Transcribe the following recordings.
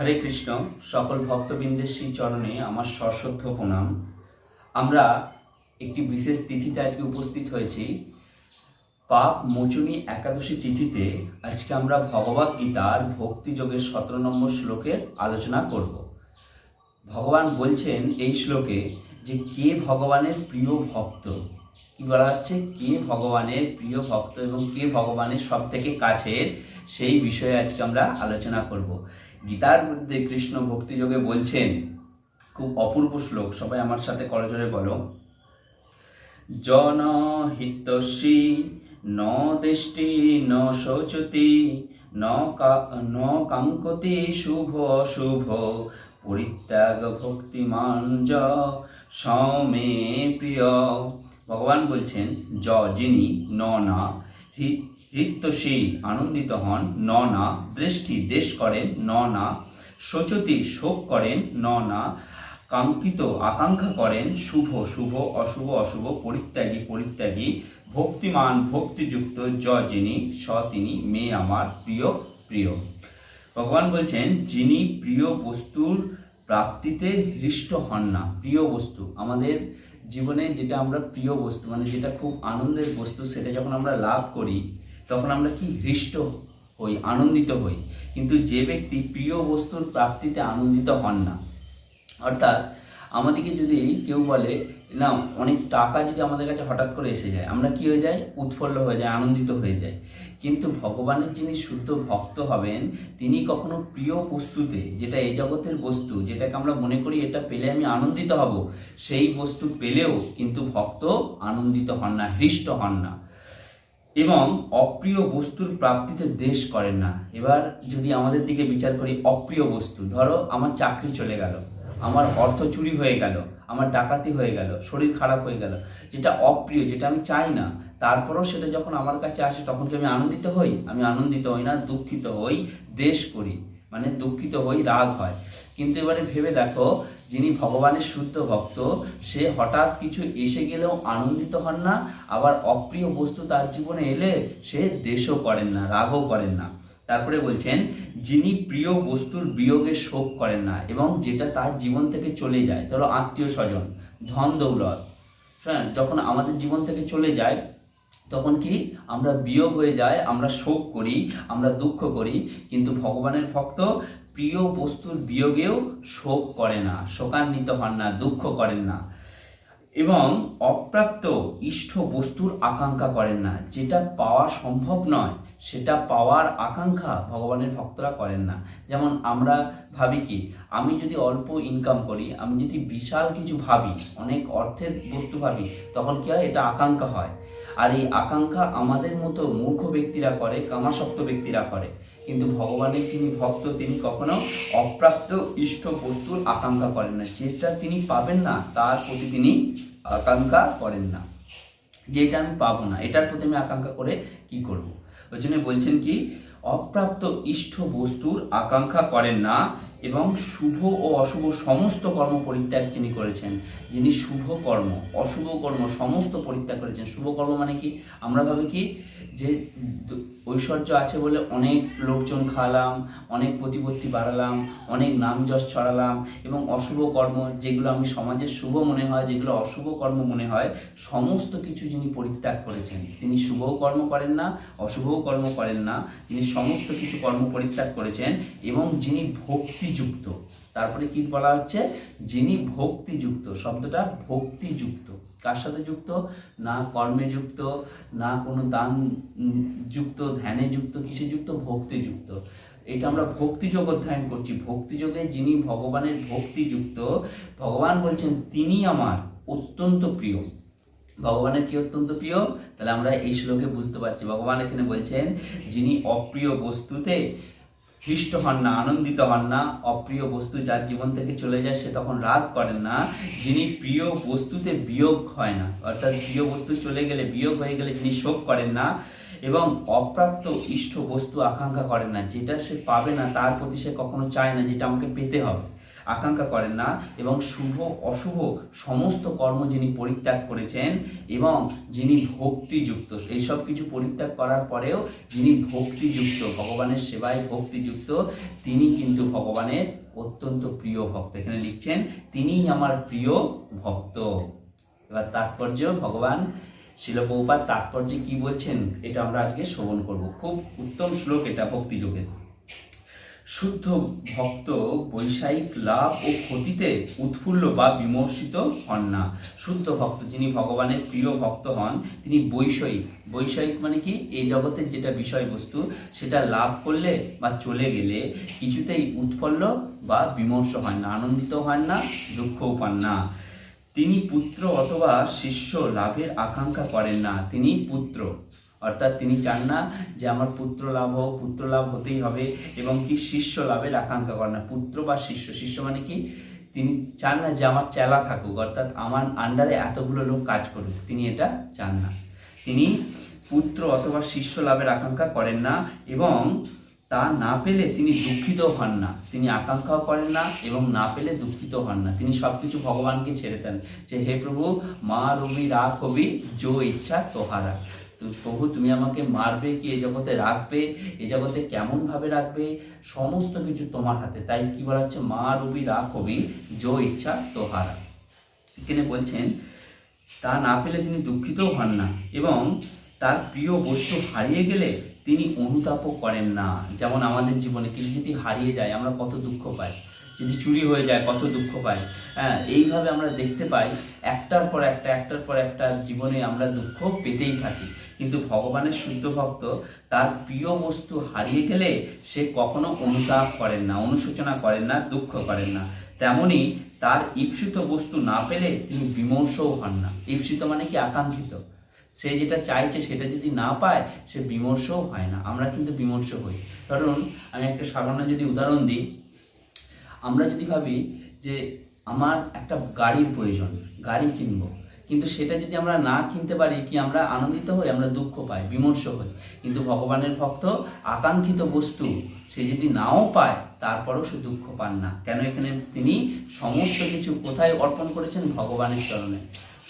হরে কৃষ্ণ, সকল ভক্তবৃন্দের শ্রী চরণে আমার সশ্রদ্ধ প্রণাম। আমরা একটি বিশেষ তিথিতে আজকে উপস্থিত হয়েছি। পাপ মোচনী একাদশী তিথিতে আজকে আমরা ভগবত গীতার ভক্তিযোগের সতেরো নম্বর শ্লোকের আলোচনা করব। ভগবান বলছেন এই শ্লোকে যে, কে ভগবানের প্রিয় ভক্ত? কি বলা হচ্ছে? কে ভগবানের প্রিয় ভক্ত এবং কে ভগবানের সব থেকে কাছের? সেই বিষয়ে আজকে আমরা আলোচনা করব। গীতার মধ্যে কৃষ্ণ ভক্তিযোগে বলছেন, খুব অপূর্ব শ্লোক, সবাই আমার সাথে করজোরে বলো। জনহিতসী, ন দৃষ্টি, ন শোচতি ন কাঙ্কতি, শুভ অশুভ, পরিত্যাগ ভক্তিমান য সমে প্রিয়। ভগবান বলছেন য যিনি, ন না, হি- হৃত্যসী আনন্দিত হন ন না দৃষ্টি দেশ করেন ন না শোচতি শোক করেন ন না কাঙ্ক্ষিত আকাঙ্ক্ষা করেন, শুভ শুভ, অশুভ অশুভ, পরিত্যাগী পরিত্যাগী, ভক্তিমান, ভক্তিযুক্ত য যিনি, স তিনি মেয়ে আমার প্রিয় প্রিয়। ভগবান বলছেন, যিনি প্রিয় বস্তুর প্রাপ্তিতে হৃষ্ট হন না, প্রিয় বস্তু। আমাদের জীবনে যেটা আমরা প্রিয় বস্তু মানে যেটা খুব আনন্দের বস্তু, সেটা যখন আমরা লাভ করি তখন আমরা কি? হৃষ্ট হই, আনন্দিত হই। কিন্তু যে ব্যক্তি প্রিয় বস্তুর প্রাপ্তিতে আনন্দিত হন না, অর্থাৎ আমাদেরকে যদি কেউ বলে, না, অনেক টাকা যদি আমাদের কাছে হঠাৎ করে এসে যায়, আমরা কি হয়ে যাই? উৎফুল্ল হয়ে যায় আনন্দিত হয়ে যায় কিন্তু ভগবানের যিনি শুদ্ধ ভক্ত হবেন, তিনি কখনো প্রিয় বস্তুতে, যেটা এই জগতের বস্তু, যেটাকে আমরা মনে করি এটা পেলে আমি আনন্দিত হব, সেই বস্তু পেলেও কিন্তু ভক্ত আনন্দিত হন না, হৃষ্ট হন না। এবং অপ্রিয় বস্তুর প্রাপ্তিতে দেশ করেন না। এবার যদি আমাদের দিকে বিচার করি, অপ্রিয় বস্তু, ধরো আমার চাকরি চলে গেল, আমার অর্থ চুরি হয়ে গেল, আমার ডাকাতি হয়ে গেল, শরীর খারাপ হয়ে গেল, যেটা অপ্রিয়, যেটা আমি চাই না, তারপরেও সেটা যখন আমার কাছে আসে, তখন কি আমি আনন্দিত হই? আমি আনন্দিত হই না, দুঃখিত হই, দেশ করি। মানে দুঃখিত হই, রাগ হয়। কিন্তু এবারে ভেবে দেখো যিনি ভগবানের শুদ্ধ ভক্ত, সে হঠাৎ কিছু এসে গেলেও আনন্দিত হন না, আবার অপ্রিয় বস্তু তার জীবনে এলে সে দেশও করেন না, রাগও করেন না। তারপরে বলছেন, যিনি প্রিয় বস্তুর বিয়োগে শোক করেন না এবং যেটা তার জীবন থেকে চলে যায়, ধরো আত্মীয় স্বজন, ধন দৌলত হ্যাঁ যখন আমাদের জীবন থেকে চলে যায়, তখন কি আমরা বিয়োগ হয়ে যায়, আমরা শোক করি, আমরা দুঃখ করি, কিন্তু ভগবানের ভক্ত প্রিয় বস্তুর বিয়োগেও শোক করে না, শোকান্বিত হন না, দুঃখ করেন না এবং অপ্রাপ্ত ইষ্ট বস্তুর আকাঙ্ক্ষা করেন না। যেটা পাওয়া সম্ভব নয়, সেটা পাওয়ার আকাঙ্ক্ষা ভগবানের ভক্তরা করেন না। যেমন আমরা ভাবি কি, আমি যদি অল্প ইনকাম করি, আমি যদি বিশাল কিছু ভাবি, অনেক অর্থের বস্তু ভাবি, তখন কি হয়? এটা আকাঙ্ক্ষা হয়। আর এই আকাঙ্ক্ষা আমাদের মতো মূর্খ ব্যক্তিরা করে কামাসক্ত ব্যক্তিরা করে। কিন্তু ভগবানের যিনি ভক্ত, তিনি কখনো অপ্রাপ্ত ইষ্ট বস্তুর আকাঙ্ক্ষা করেন না। যেটা তিনি পাবেন না, তার প্রতি তিনি আকাঙ্ক্ষা করেন না। যেটা আমি পাবো না, এটার প্রতি আমি আকাঙ্ক্ষা করে কি করব? ওই জন্য বলছেন কি, অপ্রাপ্ত ইষ্ট বস্তুর আকাঙ্ক্ষা করেন না এবং শুভ ও অশুভ সমস্ত কর্ম পরিত্যাগ যিনি করেছেন, যিনি শুভ কর্ম, অশুভ কর্ম সমস্ত পরিত্যাগ করেছেন। শুভ কর্ম মানে কি? আমরা ভাবি কি যে ঐশ্বর্য আছে বলে অনেক লোকজন খাওয়ালাম অনেক প্রতিপত্তি বাড়ালাম, অনেক নাম যশ ছড়ালাম এবং অশুভ কর্ম যেগুলো আমি সমাজের শুভ মনে হয়, যেগুলো অশুভ কর্ম মনে হয়, সমস্ত কিছু যিনি পরিত্যাগ করেছেন, তিনি শুভ কর্ম করেন না অশুভ কর্ম করেন না, তিনি সমস্ত কিছু কর্ম পরিত্যাগ করেছেন এবং যিনি ভক্তিযুক্ত, তারপরে কি বলা হচ্ছে? যিনি ভক্তিযুক্ত, শব্দটা ভক্তিযুক্ত। কার সাথে যুক্ত? না কর্মে যুক্ত, না কোনো দান যুক্ত, ধ্যানে যুক্ত, কিসে যুক্ত? ভক্তিযুক্ত এটা আমরা ভক্তিযোগ অধ্যয়ন করছি। ভক্তিযোগে যিনি ভগবানের ভক্তিযুক্ত ভগবান বলছেন, তিনি আমার অত্যন্ত প্রিয়। ভগবানের কি অত্যন্ত প্রিয়? তাহলে আমরা এই শ্লোকে বুঝতে পারছি। ভগবান এখানে বলছেন, যিনি অপ্রিয় বস্তুতে হৃষ্ট হন না, আনন্দিত হন না, অপ্রিয় বস্তু যার জীবন থেকে চলে যায়, সে তখন রাগ করেন না, যিনি প্রিয় বস্তুতে বিয়োগ হয় না। অর্থাৎ প্রিয় বস্তু চলে গেলে, বিয়োগ হয়ে গেলে যিনি শোক করেন না এবং অপ্রাপ্ত ইষ্ট বস্তু আকাঙ্ক্ষা করেন না। যেটা সে পাবে না, তার প্রতি সে কখনো চায় না, যেটা আমাকে পেতে হবে। আকাঙ্ক্ষা করেন না এবং শুভ, অশুভ সমস্ত কর্ম যিনি পরিত্যাগ করেছেন এবং যিনি ভক্তিযুক্ত এইসব কিছু পরিত্যাগ করার পরেও যিনি ভক্তিযুক্ত, ভগবানের সেবায় ভক্তিযুক্ত, তিনি কিন্তু ভগবানের অত্যন্ত প্রিয় ভক্ত। এখানে লিখছেন, তিনিই আমার প্রিয় ভক্ত। এবার তাৎপর্য, ভগবান শিলপ্রপাত তাৎপর্যে কি বলছেন? এটা আমরা আজকে শ্রবণ করব। খুব উত্তম শ্লোক এটা ভক্তিযোগের। শুদ্ধ ভক্ত বৈষয়িক লাভ ও ক্ষতিতে উৎফুল্ল বা বিমর্ষিত হন না। শুদ্ধ ভক্ত যিনি ভগবানের প্রিয় ভক্ত হন, তিনি বৈষয়িক। বৈষয়িক মানে কি? এই জগতের যেটা বিষয়বস্তু, সেটা লাভ করলে বা চলে গেলে কিছুতেই উৎফুল্ল বা বিমর্ষ হন না, আনন্দিত হন না, দুঃখও পান না। তিনি পুত্র অথবা শিষ্য লাভের আকাঙ্ক্ষা করেন না, তিনি পুত্র। অর্থাৎ তিনি চান না যে আমার পুত্র লাভ হোক, পুত্র লাভ হতেই হবে এবং কি শিষ্য লাভের আকাঙ্ক্ষা করেন না। পুত্র বা শিষ্য শিষ্য মানে কি? তিনি চান না যে আমার চেলা থাকুক, অর্থাৎ আমার আন্ডারে এতগুলো লোক কাজ করুক, তিনি এটা চান না। তিনি পুত্র অথবা শিষ্য লাভের আকাঙ্ক্ষা করেন না এবং তা না পেলে তিনি দুঃখিত হন না। তিনি আকাঙ্ক্ষাও করেন না এবং না পেলে দুঃখিত হন না। তিনি সব কিছু ভগবানকে ছেড়ে দেন যে, হে প্রভু, মা রবি, রা কবি, যো ইচ্ছা, তোহারা। তো প্রভু, তুমি আমাকে মারবে কি? এ জগতে রাখবে? এ জগতে কেমন ভাবে রাখবে? সমস্ত কিছু তোমার হাতে। তাই কি বলা হচ্ছে? মা রবি রাগ হবি যো ইচ্ছা তোহারা। এখানে বলছেন, তা না পেলে তিনি দুঃখিতও হন না এবং তার প্রিয় বস্তু হারিয়ে গেলে তিনি অনুতাপও করেন না। যেমন আমাদের জীবনে কিছু যদি হারিয়ে যায়, আমরা কত দুঃখ পাই। যদি চুরি হয়ে যায়, কত দুঃখ পাই হ্যাঁ এইভাবে আমরা দেখতে পাই, একটার পর একটা, একটার পর একটা জীবনে আমরা দুঃখ পেতেই থাকি। কিন্তু ভগবানের শুদ্ধ ভক্ত তার প্রিয় বস্তু হারিয়ে গেলে সে কখনো অনুতাপ করেন না, অনুশোচনা করেন না, দুঃখ করেন না। তেমনি তার ঈপ্সিত বস্তু না পেলে তিনি বিমর্ষও হন না। ঈপ্সিত মানে কি? আকাঙ্ক্ষিত। সে যেটা চাইছে, সেটা যদি না পায়, সে বিমর্ষও হয় না। আমরা কিন্তু বিমর্ষ হই। ধরুন, আমি একটা সাধারণ যদি উদাহরণ দিই আমরা যদি ভাবি যে আমার একটা গাড়ির প্রয়োজন, গাড়ি কিনবো, কিন্তু সেটা যদি আমরা না কিনতে পারি, কি আমরা আনন্দিত হই, আমরা দুঃখ পাই, বিমর্ষ হই? কিন্তু ভগবানের ভক্ত আকাঙ্ক্ষিত বস্তু, সে যদি নাও পায়, তারপরেও সে দুঃখ পান না। কেন এখানে তিনি সমস্ত কিছু কোথায় অর্পণ করেছেন? ভগবানের চরণে।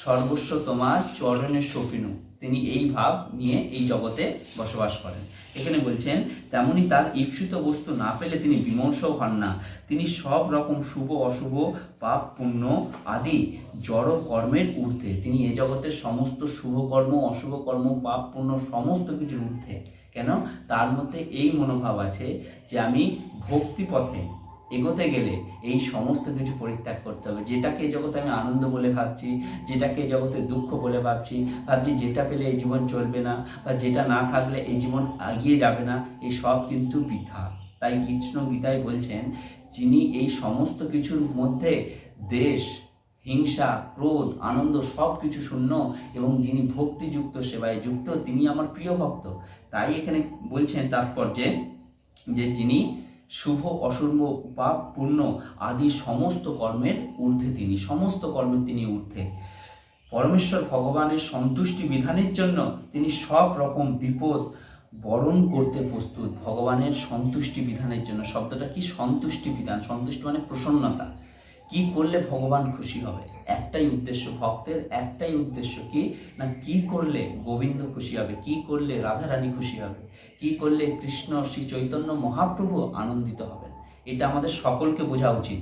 সর্বস্ব তোমার চরণে সপিনু তিনি এই ভাব নিয়ে এই জগতে বসবাস করেন। এখানে বলছেন, তেমনি তার ইপসিত বস্তু না পেলে তিনি বিমর্ষ হন না। তিনি সব রকম শুভ, অশুভ, পাপ, পুণ্য আদি জড় কর্মের ঊর্ধ্বে। তিনি এ জগতের সমস্ত শুভ কর্ম, অশুভ কর্ম, পাপ, পুণ্য সমস্ত কিছুর ঊর্ধ্বে। কেন? তার মধ্যে এই মনোভাব আছে যে আমি ভক্তি পথে এগোতে গেলে এই সমস্ত কিছু পরিত্যাগ করতে হবে। যেটাকে জগতে আমি আনন্দ বলে ভাবছি, যেটাকে জগতে দুঃখ বলে ভাবছি ভাবছি যেটা পেলে এই জীবন চলবে না বা যেটা না থাকলে এই জীবন এগিয়ে যাবে না এই সব কিন্তু বৃথা। তাই কৃষ্ণ গীতায় বলছেন, যিনি এই সমস্ত কিছুর মধ্যে দেশ, হিংসা, ক্রোধ, আনন্দ সব কিছু শূন্য এবং যিনি ভক্তিযুক্ত সেবায় যুক্ত, তিনি আমার প্রিয় ভক্ত। তাই এখানে বলছেন তাৎপর্যে যে যিনি শুভ, অশুভ পাপ পূর্ণ আদি সমস্ত কর্মের ঊর্ধ্বে তিনি, সমস্ত কর্মের তিনি ঊর্ধ্বে। পরমেশ্বর ভগবানের সন্তুষ্টি বিধানের জন্য তিনি সব রকম বিপদ বরণ করতে প্রস্তুত। ভগবানের সন্তুষ্টি বিধানের জন্য। শব্দটা কি? সন্তুষ্টি বিধান। সন্তুষ্টি মানে প্রসন্নতা। কি করলে ভগবান খুশি হবে? একটাই উদ্দেশ্য ভক্তের, একটাই উদ্দেশ্য কি? না, কি করলে গোবিন্দ খুশি হবে? কি করলে রাধারানী খুশি হবে? কি করলে কৃষ্ণ শ্রী চৈতন্য মহাপ্রভু আনন্দিত হবেন? এটা আমাদের সকলকে বোঝা উচিত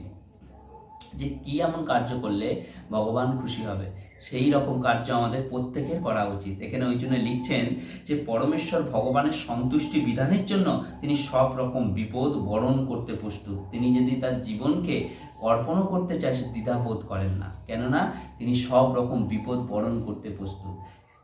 যে কি এমন কার্য করলে ভগবান খুশি হবে। সেই রকম কার্য আমাদের প্রত্যেকের করা উচিত। এখানে ওই জন্য লিখছেন যে, পরমেশ্বর ভগবানের সন্তুষ্টি বিধানের জন্য তিনি সব রকম বিপদ বরণ করতে প্রস্তুত। তিনি যদি তার জীবনকে অর্পণও করতে চায়, সে দ্বিধাবোধ করেন না। কেননা, তিনি সব রকম বিপদ বরণ করতে প্রস্তুত।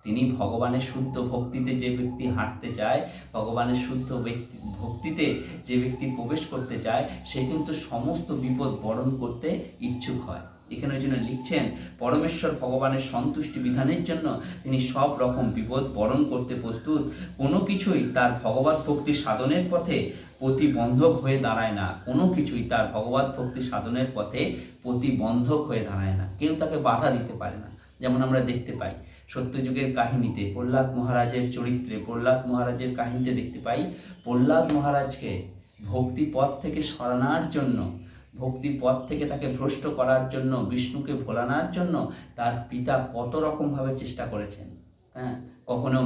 তিনি ভগবানের শুদ্ধ ভক্তিতে যে ব্যক্তি হাঁটতে চায়, ভগবানের শুদ্ধ ব্যক্তি, ভক্তিতে যে ব্যক্তি প্রবেশ করতে চায়, সে কিন্তু সমস্ত বিপদ বরণ করতে ইচ্ছুক হয়। এখানে ওই জন্য লিখছেন, পরমেশ্বর ভগবানের সন্তুষ্টি বিধানের জন্য তিনি সব রকম বিপদ বরণ করতে প্রস্তুত। কোনো কিছুই তার ভগবত ভক্তি সাধনের পথে প্রতিবন্ধক হয়ে দাঁড়ায় না। কোনো কিছুই তার ভগবত ভক্তি সাধনের পথে প্রতিবন্ধক হয়ে দাঁড়ায় না। কেউ তাকে বাধা দিতে পারে না। যেমন আমরা দেখতে পাই, সত্যযুগের কাহিনীতে প্রহ্লাদ মহারাজের চরিত্রে, প্রহ্লাদ মহারাজের কাহিনীতে দেখতে পাই, প্রহ্লাদ মহারাজকে ভক্তি পথ থেকে সরানোর জন্য ভক্তির পথ থেকে তাকে ভ্রষ্ট করার জন্য, বিষ্ণুকে ভোলানোর জন্য তার পিতা কত রকমভাবে চেষ্টা করেছেন? হ্যাঁ কখনো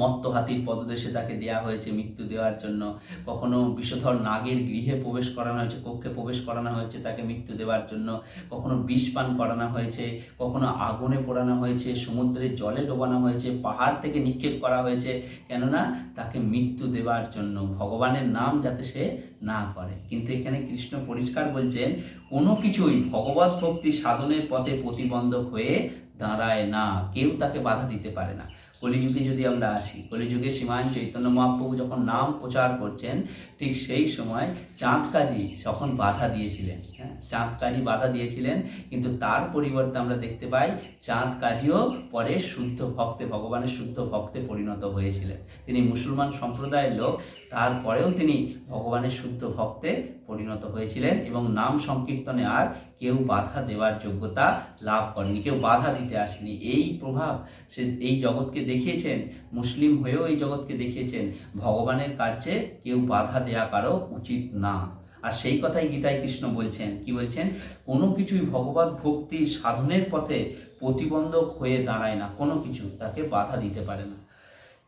মত্ত হাতির পদদেশে তাকে দেয়া হয়েছে মৃত্যু দেওয়ার জন্য। কখনো বিষধর নাগের গৃহে প্রবেশ করানো হয়েছে, কক্ষে প্রবেশ করানো হয়েছে তাকে মৃত্যু দেওয়ার জন্য। কখনো বিষ পান করানো হয়েছে, কখনো আগুনে পোড়ানো হয়েছে সমুদ্রের জলে ডোবানো হয়েছে, পাহাড় থেকে নিক্ষেপ করা হয়েছে। কেননা তাকে মৃত্যু দেওয়ার জন্য, ভগবানের নাম যাতে সে না করে। কিন্তু এখানে কৃষ্ণ পরিষ্কার বলছেন, কোনো কিছুই ভগবত ভক্তি সাধনের পথে প্রতিবন্ধক হয়ে দাঁড়ায় না, কেউ তাকে বাধা দিতে পারে না। কলিযুগে যদি আমরা আসি, কলিযুগে সীমান চৈতন্য মহাপ্রভু যখন নাম প্রচার করছেন, ঠিক সেই সময় চাঁদ কাজী যখন বাধা দিয়েছিলেন হ্যাঁ চাঁদ কাজী বাধা দিয়েছিলেন, কিন্তু তার পরিবর্তে আমরা দেখতে পাই চাঁদ কাজীও পরে শুদ্ধ ভক্তে, ভগবানের শুদ্ধ ভক্তে পরিণত হয়েছিলেন। তিনি মুসলমান সম্প্রদায়ের লোক, তারপরেও তিনি ভগবানের শুদ্ধ ভক্তে পরিণত হয়েছিলেন এবং নাম সংকীর্তনে আর কেউ বাধা দেওয়ার যোগ্যতা লাভ করেনি। কেউ বাধা দিতে আসেনি। এই প্রভাব সে এই জগৎকে দেখিয়েছেন, মুসলিম হয়েও এই জগৎকে দেখিয়েছেন, ভগবানের কাছে কেউ বাধা দেয়া কারও উচিত না। আর সেই কথাই গীতায় কৃষ্ণ বলছেন। কি বলছেন? কোনো কিছুই ভগবত ভক্তি সাধনের পথে প্রতিবন্ধক হয়ে দাঁড়ায় না। কোনো কিছু তাকে বাধা দিতে পারে না।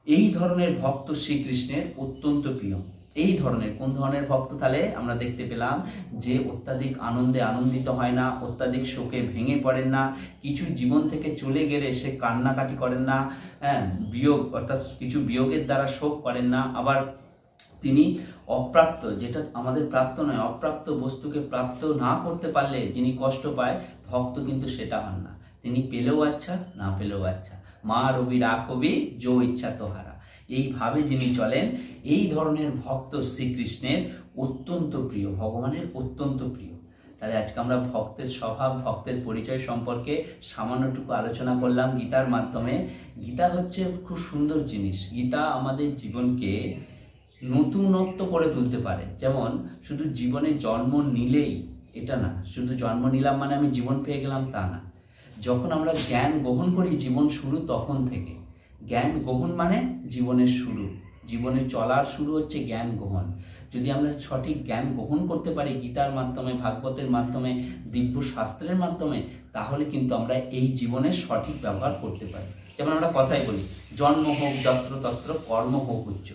এই ধরনের ভক্ত শ্রীকৃষ্ণের অত্যন্ত প্রিয়। এই ধরনের, কোন ধরনের ভক্ত তাহলে আমরা দেখতে পেলাম যে অত্যাধিক আনন্দে আনন্দিত হয় না, অত্যাধিক শোকে ভেঙে পড়েন না, কিছু জীবন থেকে চলে গেলে সে কান্নাকাটি করেন না হ্যাঁ বিয়োগ, অর্থাৎ কিছু বিয়োগের দ্বারা শোক করেন না, আবার তিনি অপ্রাপ্ত, যেটা আমাদের প্রাপ্ত নয়, অপ্রাপ্ত বস্তুকে প্রাপ্ত না করতে পারলে যিনি কষ্ট পায়, ভক্ত কিন্তু সেটা হন না। তিনি পেলেও আচ্ছা না পেলেও আচ্ছা। মা রবি রাখবি, যো ইচ্ছা তোহারা। এইভাবে যিনি চলেন, এই ধরনের ভক্ত শ্রীকৃষ্ণের অত্যন্ত প্রিয়, ভগবানের অত্যন্ত প্রিয়। তাহলে আজকে আমরা ভক্তের স্বভাব, ভক্তের পরিচয় সম্পর্কে সামান্যটুকু আলোচনা করলাম গীতার মাধ্যমে। গীতা হচ্ছে খুব সুন্দর জিনিস। গীতা আমাদের জীবনকে নতুনত্ব করে তুলতে পারে। যেমন, শুধু জীবনে জন্ম নিলেই এটা না, শুধু জন্ম নিলাম মানে আমি জীবন পেয়ে গেলাম তা না। যখন আমরা জ্ঞান গ্রহণ করি জীবন শুরু তখন থেকে। জ্ঞান গ্রহণ মানে জীবনের শুরু। জীবনের চলার শুরু হচ্ছে জ্ঞান গ্রহণ। যদি আমরা সঠিক জ্ঞান গ্রহণ করতে পারি গীতার মাধ্যমে, ভাগবতের মাধ্যমে, দিব্য শাস্ত্রের মাধ্যমে, তাহলে কিন্তু আমরা এই জীবনের সঠিক ব্যবহার করতে পারি। যেমন আমরা কথাই বলি, জন্ম হোক যত্র তত্র, কর্ম হোক, উচ্চ।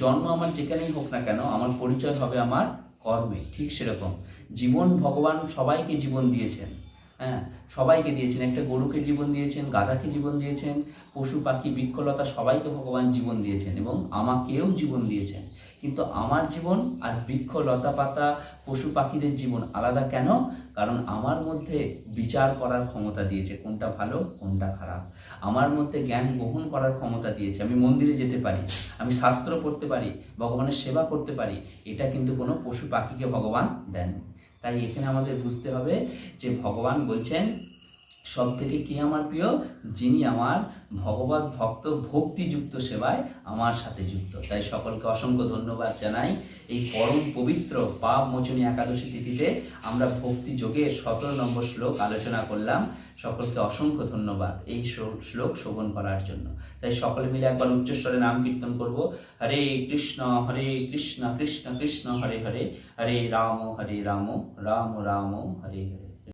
জন্ম আমার যেখানেই হোক না কেন, আমার পরিচয় হবে আমার কর্মে। ঠিক সেরকম। জীবন ভগবান সবাইকে জীবন দিয়েছেন। হ্যাঁ সবাইকে দিয়েছেন। একটা গরুকে জীবন দিয়েছেন, গাধাকে জীবন দিয়েছেন, পশু পাখি, বৃক্ষলতা, সবাইকে ভগবান জীবন দিয়েছেন এবং আমাকেও জীবন দিয়েছেন। কিন্তু আমার জীবন আর বৃক্ষ লতা পাতা, পশু পাখিদের জীবন আলাদা কেন? কারণ আমার মধ্যে বিচার করার ক্ষমতা দিয়েছে, কোনটা ভালো, কোনটা খারাপ। আমার মধ্যে জ্ঞান গ্রহণ করার ক্ষমতা দিয়েছে। আমি মন্দিরে যেতে পারি, আমি শাস্ত্র পড়তে পারি, ভগবানের সেবা করতে পারি, এটা কিন্তু কোনো পশু পাখিকে ভগবান দেন তাই এখানে আমাদের বুঝতে হবে যে ভগবান বলছেন সব থেকে কি আমার প্রিয়? যিনি আমার ভগবত ভক্ত ভক্তিযুক্ত সেবায় আমার সাথে যুক্ত। তাই সকলকে অসংখ্য ধন্যবাদ জানাই। এই পরম পবিত্র পাপ মোচনী একাদশী তিথিতে আমরা ভক্তি যোগে সতেরো নম্বর শ্লোক আলোচনা করলাম। সকলকে অসংখ্য ধন্যবাদ এই শ্লো- শ্লোক শোভন করার জন্য। তাই সকলে মিলে একবার উচ্চস্বরে নাম কীর্তন করব। হরে কৃষ্ণ হরে কৃষ্ণ কৃষ্ণ কৃষ্ণ, হরে হরে হরে রাম হরে রাম রাম রাম, হরে হরে।